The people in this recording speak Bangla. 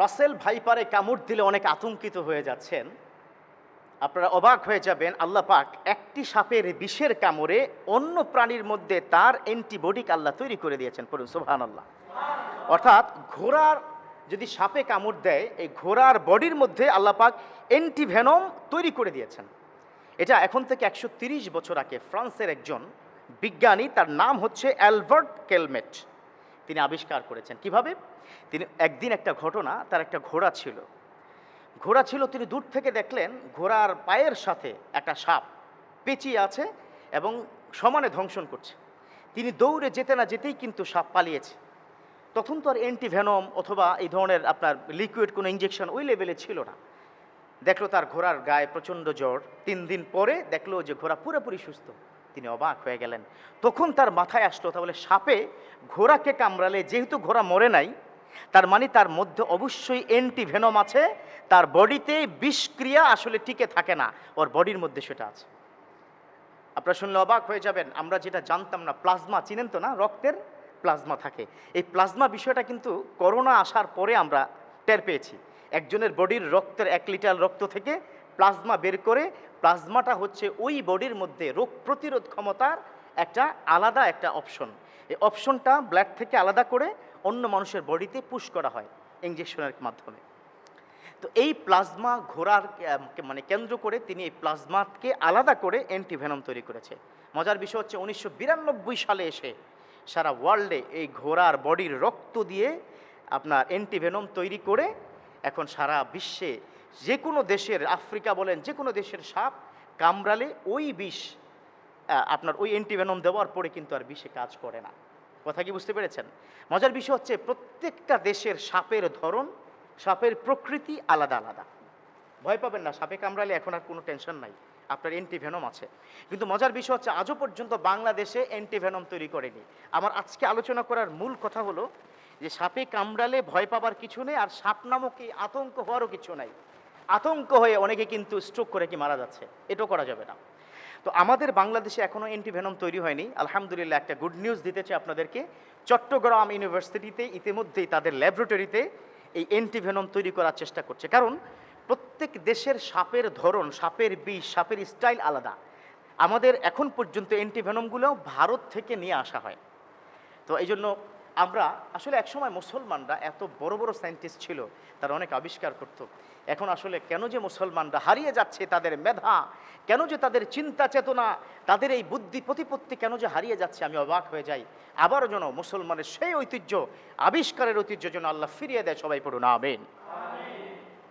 রাসেল ভাইপারে কামড় দিলে অনেক আতঙ্কিত হয়ে যাচ্ছেন। আপনারা অবাক হয়ে যাবেন, আল্লাহ পাক একটি সাপের বিষের কামড়ে অন্য প্রাণীর মধ্যে তার অ্যান্টিবডিক আল্লাহ তৈরি করে দিয়েছেন, পড়ুন সুবহান আল্লাহ অর্থাৎ ঘোড়ার যদি সাপে কামড় দেয়, এই ঘোড়ার বডির মধ্যে আল্লাহ পাক অ্যান্টিভেনম তৈরি করে দিয়েছেন। এটা এখন থেকে একশো বছর আগে ফ্রান্সের একজন বিজ্ঞানী, তার নাম হচ্ছে অ্যালবার্ট কেলমেট। তিনি আবিষ্কার করেছেন। কীভাবে? তিনি একদিন একটা ঘটনা, তার একটা ঘোড়া ছিল। ঘোড়া ছিল, তিনি দূর থেকে দেখলেন ঘোড়ার পায়ের সাথে একটা সাপ পেঁচিয়ে আছে এবং সমানে ধ্বংসন করছে। তিনি দৌড়ে যেতে না যেতেই কিন্তু সাপ পালিয়েছে। তখন তো আর অ্যান্টিভেনম অথবা এই ধরনের আপনার লিকুইড কোনো ইঞ্জেকশন ওই লেভেলে ছিল না। দেখল তার ঘোড়ার গায়ে প্রচণ্ড জ্বর। তিন দিন পরে দেখল যে ঘোড়া পুরোপুরি সুস্থ। তিনি অবাক হয়ে গেলেন। তখন তার মাথায় আসলো তাহলে সাপে ঘোড়াকে কামড়ালে যেহেতু ঘোড়া মরে নাই, তার মানে তার মধ্যে অবশ্যই অ্যান্টিভেনম আছে, তার বডিতে বিষক্রিয়া আসলে টিকে থাকে না, ওর বডির মধ্যে সেটা আছে। আপনারা শুনলে অবাক হয়ে যাবেন, আমরা যেটা জানতাম না, প্লাজমা, চিনেন তো না, রক্তের প্লাজমা থাকে। এই প্লাজমা বিষয়টা কিন্তু করোনা আসার পরে আমরা টের পেয়েছি। একজনের বডির রক্তের এক লিটার রক্ত থেকে প্লাজমা বের করে, প্লাজমাটা হচ্ছে ওই বডির মধ্যে রোগ প্রতিরোধ ক্ষমতার একটা আলাদা একটা অপশন। এই অপশনটা ব্লাড থেকে আলাদা করে অন্য মানুষের বডিতে পুশ করা হয় ইঞ্জেকশনের মাধ্যমে। তো এই প্লাজমা ঘোরার মানে কেন্দ্র করে তিনি এই প্লাজমাকে আলাদা করে অ্যান্টিভেনম তৈরি করেছে। মজার বিষয় হচ্ছে উনিশশো বিরানব্বই সালে এসে সারা ওয়ার্ল্ডে এই ঘোড়ার বডির রক্ত দিয়ে আপনার অ্যান্টিভেনম তৈরি করে এখন সারা বিশ্বে যে কোনো দেশের, আফ্রিকা বলেন যে কোনো দেশের সাপ কামড়ালে ওই বিষ আপনার ওই অ্যান্টিভেনম দেওয়ার পরে কিন্তু আর বিষে কাজ করে না। কথা কি বুঝতে পেরেছেন? মজার বিষয় হচ্ছে প্রত্যেকটা দেশের সাপের ধরন, সাপের প্রকৃতি আলাদা আলাদা। ভয় পাবেন না, সাপে কামড়ালে এখন আর কোনো টেনশন নাই, আপনার অ্যান্টিভেনম আছে। কিন্তু মজার বিষয় হচ্ছে আজও পর্যন্ত বাংলাদেশে অ্যান্টিভেনম তৈরি করেনি। আমার আজকে আলোচনা করার মূল কথা হলো যে সাপে কামড়ালে ভয় পাবার কিছু নেই আর সাপ নামক এই আতঙ্ক হওয়ারও কিছু নাই। আতঙ্ক হয়ে অনেকে কিন্তু স্ট্রোক করে কি মারা যাচ্ছে, এটাও করা যাবে না। তো আমাদের বাংলাদেশে এখনও অ্যান্টিভেনম তৈরি হয়নি। আলহামদুলিল্লাহ একটা গুড নিউজ দিতে চাই আপনাদেরকে। চট্টগ্রাম ইউনিভার্সিটিতে ইতিমধ্যেই তাদের ল্যাবরেটরিতে এই অ্যান্টিভেনম তৈরি করার চেষ্টা করছে। কারণ প্রত্যেক দেশের সাপের ধরন, সাপের বিষ সাপের স্টাইল আলাদা। আমাদের এখন পর্যন্ত অ্যান্টিভেনমগুলোও ভারত থেকে নিয়ে আসা হয়। তো এই জন্য আমরা আসলে একসময় মুসলমানরা এত বড় বড় সায়েন্টিস্ট ছিল, তারা অনেক আবিষ্কার করত। এখন আসলে কেন যে মুসলমানরা হারিয়ে যাচ্ছে তাদের মেধা, কেন যে তাদের চিন্তা চেতনা, তাদের এই বুদ্ধি প্রতিপত্তি কেন যে হারিয়ে যাচ্ছে আমি অবাক হয়ে যাই। আবারও যেন মুসলমানের সেই ঐতিহ্য, আবিষ্কারের ঐতিহ্য যেন আল্লাহ ফিরিয়ে দেয়, সবাই পড়ুন, আমেন।